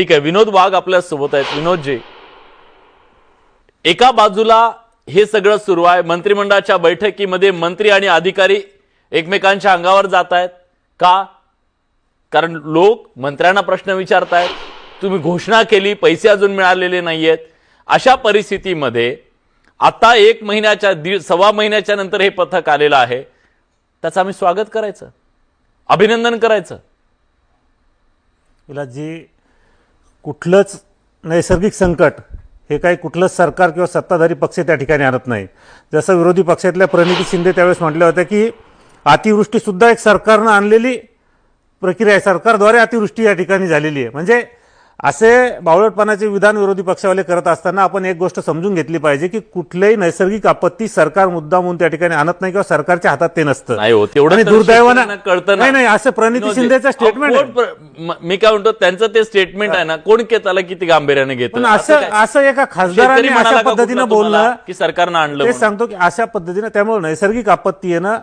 ठीक आहे विनोद वाघ आपल्यासोबत आहेत. विनोदजी एका बाजूला हे सगळं सुरू आहे. मंत्रिमंडळाच्या बैठकीमध्ये मंत्री आणि अधिकारी एकमेकांच्या अंगावर जात आहेत. का? कारण लोक मंत्र्यांना प्रश्न विचारतायत. तुम्ही घोषणा केली पैसे अजून मिळालेले नाही आहेत अशा परिस्थितीमध्ये आता एक महिन्याच्या दीड सव्वा महिन्याच्या नंतर हे पथक आलेलं आहे. त्याचं आम्ही स्वागत करायचं. अभिनंदन करायचं. जी कुठलंच नैसर्गिक संकट हे काही कुठलंच सरकार किंवा सत्ताधारी पक्ष त्या ठिकाणी आणत नाही. जसं विरोधी पक्षातल्या प्रणिती शिंदे त्यावेळेस म्हटल्या होत्या की अतिवृष्टीसुद्धा एक सरकारनं आणलेली प्रक्रिया आहे. सरकारद्वारे अतिवृष्टी या ठिकाणी झालेली आहे. म्हणजे असे बावळटपणाचे विधान विरोधी पक्षावाले करत असताना आपण एक गोष्ट समजून घेतली पाहिजे की कुठल्याही नैसर्गिक आपत्ती सरकार मुद्दा म्हणून त्या ठिकाणी आणत नाही किंवा सरकारच्या हातात ते नसतं. नाही हो तेवढं आणि दुर्दैवानं कळतं ना. नाही नाही असं प्रणिती शिंदेचं स्टेटमेंट म- काय म्हणतो त्यांचं ते स्टेटमेंट आहे ना कोण के त्याला किती गांभीर्याने घेत? असं असं एका खासदाराने अशा पद्धतीनं बोलणं की सरकारनं आणलं ते. सांगतो की अशा पद्धतीनं त्यामुळे नैसर्गिक आपत्ती येणं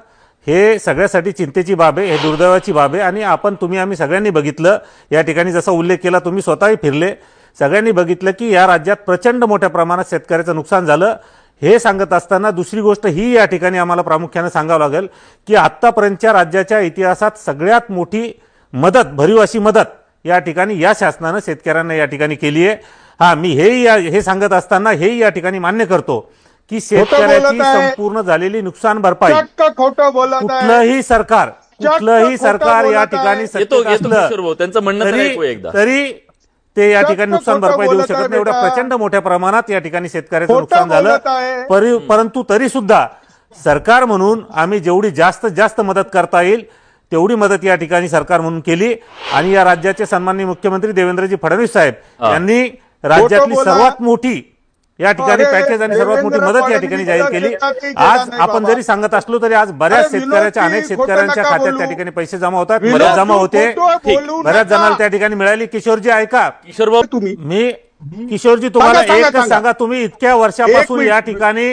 हे सगळ्यासाठी चिंतेची बाब आहे हे दुर्दैवाची बाब आहे आणि आपण तुम्ही आम्ही सगळ्यांनी बघितलं. या ठिकाणी जसा उल्लेख केला तुम्ही स्वतःही फिरले. सगळ्यांनी बघितलं की या राज्यात प्रचंड मोठ्या प्रमाणात शेतकऱ्याचं नुकसान झालं. हे सांगत असताना दुसरी गोष्ट ही या ठिकाणी आम्हाला प्रामुख्यानं सांगावं लागेल की आत्तापर्यंतच्या राज्याच्या इतिहासात सगळ्यात मोठी मदत भरीव अशी मदत या ठिकाणी या शासनानं शेतकऱ्यांना या ठिकाणी केली आहे. हां मी हेही या हे सांगत असताना हेही या ठिकाणी मान्य करतो. की शेतकऱ्याची. संपूर्ण झालेली नुकसान भरपाई. खोटं बोलत कुठलंही सरकार कुठलंही सरकार या ठिकाणी त्यांचं म्हणणं तर ऐकू तरी एकदा. तरी ते या ठिकाणी नुकसान भरपाई देऊ शकत नाही. एवढ्या. प्रचंड मोठ्या प्रमाणात या ठिकाणी शेतकऱ्याचं नुकसान झालं. परंतु तरी सुद्धा सरकार म्हणून आम्ही जेवढी जास्तीत जास्त मदत करता येईल तेवढी मदत या ठिकाणी सरकार म्हणून केली. आणि या राज्याचे सन्माननीय मुख्यमंत्री देवेंद्रजी फडणवीस साहेब. यांनी राज्यातली. सर्वात मोठी या ठिकाणी पॅकेज आणि सर्वात मोठी मदत या ठिकाणी जाहीर केली आज आपण. जरी सांगत असलो तरी आज बऱ्याच शेतकऱ्याच्या अनेक शेतकऱ्यांच्या खात्यात. त्या ठिकाणी पैसे जमा होतात मदत जमा होते बऱ्याच. जणांना त्या ठिकाणी मिळाली किशोरजी ऐका किशोर तुम्ही मी किशोरजी तुम्हाला एकच सांगा. तुम्ही इतक्या वर्षापासून या. ठिकाणी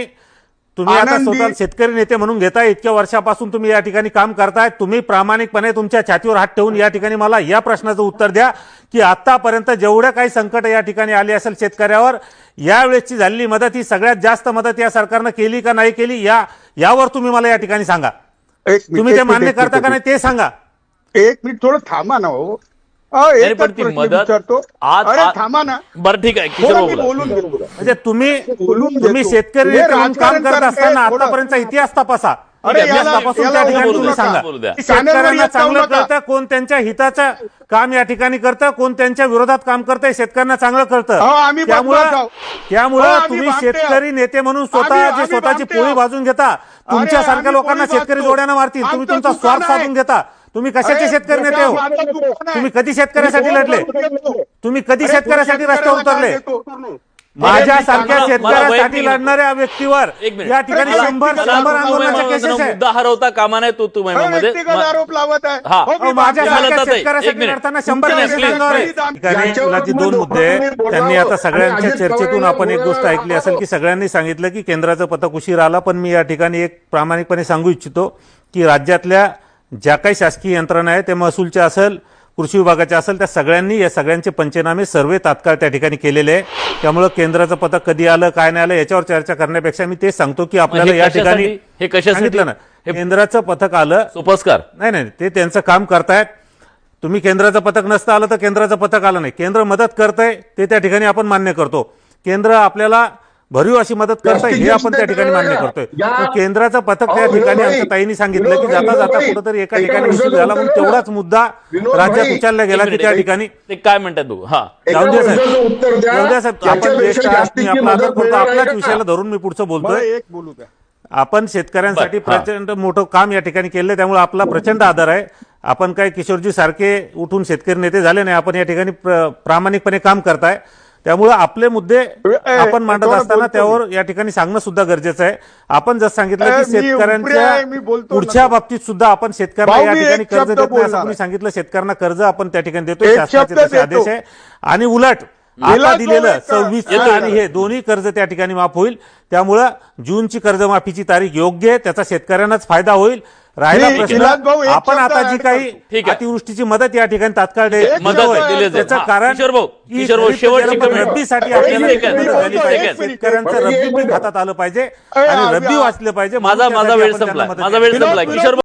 तुम्ही आता स्वतः शेतकरी नेते म्हणून घेताय इतक्या वर्षापासून तुम्ही या ठिकाणी काम करताय. तुम्ही प्रामाणिकपणे तुमच्या छातीवर हात ठेवून या ठिकाणी मला या प्रश्नाचं उत्तर द्या की आतापर्यंत जेवढ्या काही संकट या ठिकाणी आली असेल शेतकऱ्यावर यावेळेसची झालेली मदत ही सगळ्यात जास्त मदत या सरकारनं केली का नाही केली या यावर तुम्ही मला या ठिकाणी सांगा. तुम्ही ते मान्य करता का. नाही ते सांगा. एक मिनिट थोडं थांबा ना हो. पण ती मदत आज- थांबा ना बरं ठीक आहे किशोर. बोलून म्हणजे तुम्ही तुम्ही. शेतकरी काम करत असताना आतापर्यंतचा इतिहास तपासा. शेतकऱ्यांना चांगलं. कळतं कोण त्यांच्या हिताचं काम या ठिकाणी करतं कोण त्यांच्या विरोधात काम करतंय शेतकऱ्यांना चांगलं कळतं आम्ही त्यामुळं. त्यामुळं तुम्ही. शेतकरी नेते म्हणून स्वतः जे स्वतःची पोळी. भाजून घेता तुमच्या अरे, सारख्या आम्ही लोकांना शेतकरी. जोड्यानं मारतील तुम्ही तुमचा स्वार्थ. साधून घेता तुम्ही कशाचे शेतकरी नेते हो. तुम्ही कधी शेतकऱ्यासाठी लढले. तुम्ही कधी शेतकऱ्यासाठी रस्त्यावर उतरले मला- मला शेतकऱ्यासाठी लढणाऱ्या व्यक्तीवर या ठिकाणी शंभर शंभर आंदोलनाच्या केसेस आहे मुद्दा हरवता कामा नाही तू तू अरे, महिन्यामध्ये व्यक्तिगत आरोप लावत आहे हा. माझ्या सारख्या. शेतकऱ्यासाठी एक मिनिट. लढताना शंभर. ठिकाणी मुलाची दोन मुद्दे. त्यांनी आता सगळ्यांच्या चर्चेतून आपण एक गोष्ट ऐकली असेल की सगळ्यांनी सांगितलं की केंद्राचं पथक उशीर आला पण मी या ठिकाणी एक प्रामाणिकपणे सांगू इच्छितो की राज्यातल्या ज्या काही शासकीय यंत्रणा आहे ते महसूलच्या असेल कृषी विभागाच्या असेल त्या सगळ्यांनी या सगळ्यांचे पंचनामे सर्वे तात्काळ त्या ठिकाणी केलेले आहे. त्यामुळं केंद्राचं पथक कधी आलं काय नाही आलं याच्यावर चर्चा करण्यापेक्षा मी तेच सांगतो की आपल्याला हे या ठिकाणी? हे कशासाठी? सांगितलं ना हे- केंद्राचं पथक आलं. सोपस्कार. नाही नाही ते त्यांचं काम करतायत. तुम्ही केंद्राचं पथक नसतं आलं तर केंद्राचं पथक आलं नाही. केंद्र मदत करतंय ते त्या ठिकाणी आपण मान्य करतो. केंद्र आपल्याला भरीव अशी मदत करतंय हे आपण त्या ठिकाणी मान्य करतोय. केंद्राचं पथक त्या ठिकाणी आमच्या ताईंनी सांगितलं की जाता जाता कुठंतरी एका ठिकाणी उशीर झाला म्हणून तेवढाच मुद्दा राज्यात उचलला गेला की त्या ठिकाणी? ते काय म्हणतात तू हा. जाऊन द्या. साहेब. आपण आपला आपल्याच? विषयाला धरून मी पुढचं बोलतोय. एक बोलू द्या. आपण शेतकऱ्यांसाठी. प्रचंड मोठं काम या ठिकाणी केलं त्यामुळे आपला प्रचंड आदर आहे. आपण काय किशोरजी सारखे उठून शेतकरी नेते झाले नाही आपण या ठिकाणी प्र- प्रामाणिकपणे काम करताय. त्यामुळे आपले मुद्दे आपण मांडत असताना त्यावर या ठिकाणी सांगणं सुद्धा गरजेचं आहे. आपण जसं सांगितलं की शेतकऱ्यांच्या पुढच्या. बाबतीत सुद्धा आपण शेतकऱ्यांना या ठिकाणी कर्ज देत नाही. असं सांगितलं शेतकऱ्यांना कर्ज आपण त्या ठिकाणी एक शासनाचे तसे आदेश देतो. आहे. आणि उलट आता दिलेलं सव्वीस आणि हे दोन्ही कर्ज त्या ठिकाणी माफ होईल. त्यामुळं जूनची कर्जमाफीची तारीख योग्य आहे त्याचा शेतकऱ्यांनाच फायदा होईल. राहिला भाऊ, आपण आता जी काही. अतिवृष्टीची मदत या ठिकाणी तात्काळ. त्याचं कारण. रब्बीसाठी. शेतकऱ्यांचं रब्बी. पीक हातात आलं पाहिजे आणि रब्बी वाचलं पाहिजे माझा माझा वेळ मदत माझा. वेळ विनोद- किशोर